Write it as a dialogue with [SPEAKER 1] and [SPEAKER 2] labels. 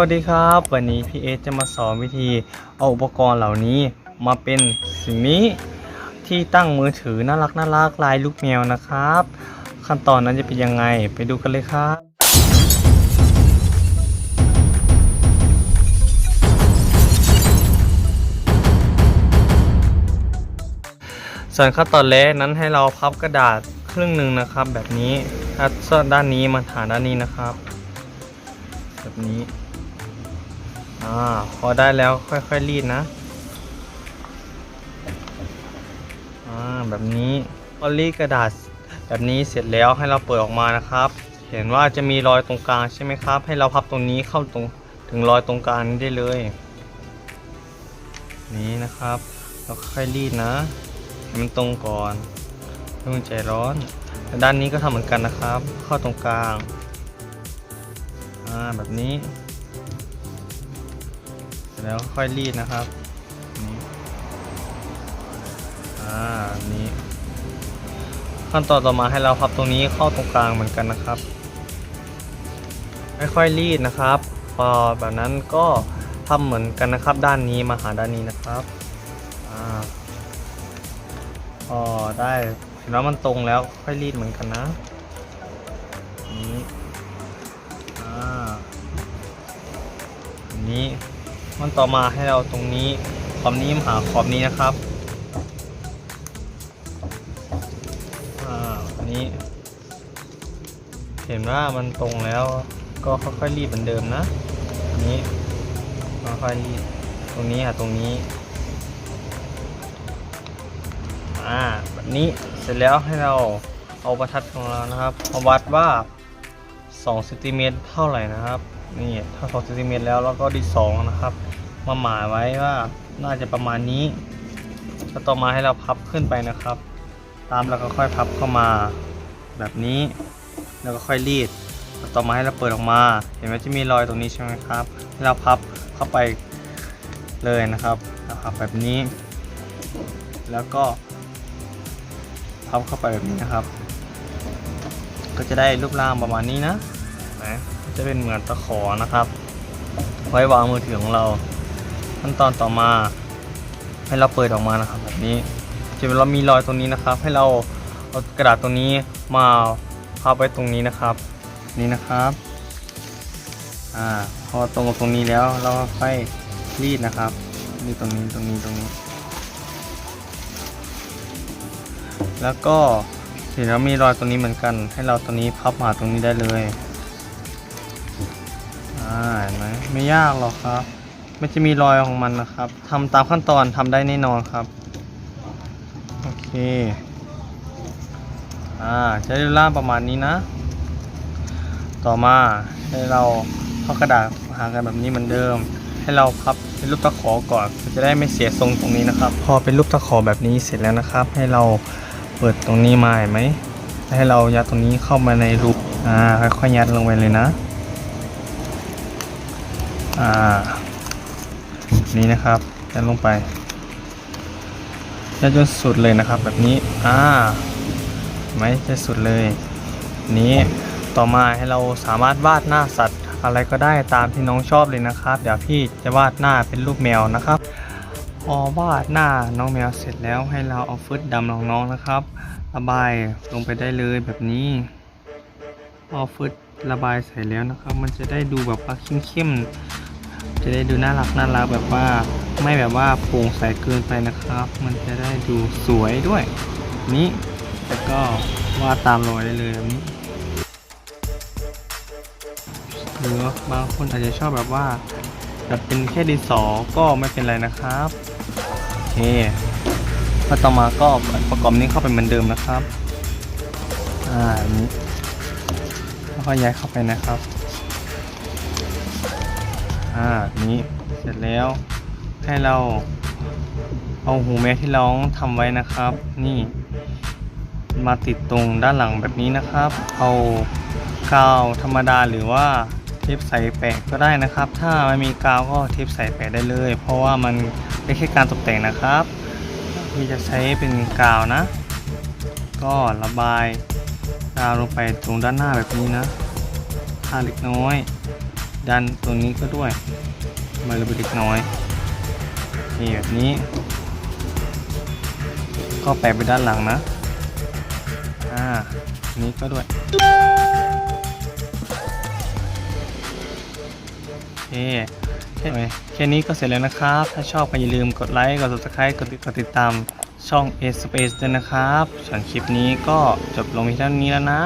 [SPEAKER 1] วัสดีครับ วันนี้พี่เอจะมาสอนวิธีเอาอุปกรณ์เหล่านี้มาเป็นสิ่งนี้ที่ตั้งมือถือน่ารักน่ารักลายลูกแมวนะครับ ขั้นตอนนั้นจะเป็นยังไงไปดูกันเลยครับส่วนขั้นตอนแรกนั้นให้เราพับกระดาษครึ่งหนึ่งนะครับ แบบนี้ถ้าส่วนด้านนี้มาหานด้านนี้นะครับ แบบนี้ อ่าพอได้แล้วค่อยๆรีดนะอ่าแบบนี้พอรีดกระดาษ แบบนี้เสร็จแล้วให้เราเปิดออกมานะครับ เห็นว่าจะมีรอยตรงกลางใช่ไหมครับ ให้เราพับตรงนี้เข้าตรงถึงรอยตรงกลางนี้ได้เลย นี้นะครับเราค่อยรีดนะให้มันตรงก่อนไม่ต้องใจร้อนด้านนี้ก็ทำเหมือนกันนะครับ เข้าตรงกลางอ่าแบบนี้ แล้วค่อยรีดนะครับ นี่อ่านี้ขั้นตอนต่อมาให้เราพับตรงนี้เข้าตรงกลางเหมือนกันนะครับ ค่อยๆรีดนะครับพอแบบนั้นก็ทำเหมือนกันนะครับ ด้านนี้มาหาด้านนี้นะครับอ่าพอได้เห็นว่ามันตรงแล้วค่อยรีดเหมือนกันนะนี้อ่าอันนี้ มันต่อมาให้เราตรงนี้ขอบนี้มาหาขอบนี้นะครับอ่าอันนี้ เห็นว่ามันตรงแล้วก็ค่อยๆรีดเหมือนเดิมนะอันนี้ค่อยๆรีดตรงนี้อะตรงนี้อ่าแบบนี้เสร็จแล้วให้เราเอาประทัดของเรานะครับมาวัดว่า2เซนติเมตรเท่าไหร่นะครับ นี่ถ้า2เซนติเมตรแล้วแล้วก็ดี2นะครับ มาหมายไว้ว่าน่าจะประมาณนี้แล้วต่อมาให้เราพับขึ้นไปนะครับ ตามแล้วก็ค่อยพับเข้ามาแบบนี้ แล้วก็ค่อยรีดแล้วต่อมาให้เราเปิดออกมา เห็นไหมจะมีรอยตรงนี้ใช่ไหมครับให้เราพับเข้าไปเลยนะครับนะครับแบบนี้ แล้วก็พับเข้าไปแบบนี้นะครับ ก็จะได้รูปร่างประมาณนี้นะนะ จะเป็นเหมือนตะขอนะครับ ไว้วางมือถือของเรา ขั้นตอนต่อมา ให้เราเปิดออกมานะครับ แบบนี้จะเป็นเรามีรอยตรงนี้นะครับ ให้เราเอากระดาษตรงนี้มาพับไว้ตรงนี้นะครับ นี่นะครับอ่าพอตรงตรงนี้แล้วเราก็ค่อยรีดนะครับนี่ตรงนี้ตรงนี้ตรงนี้ แล้วก็เห็นว่ามีรอยตรงนี้เหมือนกัน ให้เราตรงนี้พับมาตรงนี้ได้เลย อ่าเห็นไหมไม่ยากหรอกครับไม่จะมีรอยของมันนะครับทำตามขั้นตอนทำได้แน่นอนครับ โอเค อ่าจะได้รูปร่างประมาณนี้นะ ต่อมาให้เราพับกระดาษหากันแบบนี้เหมือนเดิม ให้เราพับเป็นรูปตะขอก่อนจะได้ไม่เสียทรงตรงนี้นะครับ พอเป็นรูปตะขอแบบนี้เสร็จแล้วนะครับ ให้เราเปิดตรงนี้มาเห็นไหมให้เรายัดตรงนี้เข้ามาในรูปอ่าค่อยๆยัดลงไปเลยนะ อ่า นี่นะครับยัดลงไปยัดจนสุดเลยนะครับ แบบนี้ อ่าไหมจะสุดเลย นี้ต่อมาให้เราสามารถวาดหน้าสัตว์อะไรก็ได้ตามที่น้องชอบเลยนะครับ เดี๋ยวพี่จะวาดหน้าเป็นรูปแมวนะครับพอวาดหน้าน้องแมวเสร็จแล้วให้เราเอาฟึดดำของน้องนะครับ ระบายลงไปได้เลยแบบนี้พอฟึดระบายใส่แล้วนะครับ มันจะได้ดูแบบว่าเข้มๆ จะได้ดูน่ารักน่ารักแบบว่าไม่แบบว่าโปร่งใสเกินไปนะครับ มันจะได้ดูสวยด้วย นี้แล้วก็วาดตามรอยได้เลยแบบนี้หรือบางคนอาจจะชอบแบบว่าแบบเป็นแค่ดินสอก็ไม่เป็นไรนะครับโอเคพอต่อมาก็ประกอบนี้เข้าไปเหมือนเดิมนะครับอ่านี้แล้วก็ย้ายเข้าไปนะครับ อ่านี้เสร็จแล้วให้เราเอาหูแมวที่เราทำไว้นะครับ นี่มาติดตรงด้านหลังแบบนี้นะครับ เอากาวธรรมดาหรือว่าเทปใสแปะก็ได้นะครับ ถ้าไม่มีกาวก็เทปใสแปะได้เลย เพราะว่ามันเป็นแค่การตกแต่งนะครับที่จะใช้เป็นกาวนะ ก็ระบายกาวลงไปตรงด้านหน้าแบบนี้นะทาเล็กน้อย ด้านตรงนี้ก็ด้วยมาเลยไปเล็กน้อยนี่แบบนี้ ก็แปะไปด้านหลังนะอ่านี้ก็ด้วยโอเคแค่แค่นี้ก็เสร็จแล้วนะครับ ถ้าชอบก็อย่าลืมกดไลค์ กด subscribe กดติดกดติดตามช่อง A Space ด้วยนะครับส่วนคลิปนี้ก็จบลงเพียงเท่านี้แล้วนะ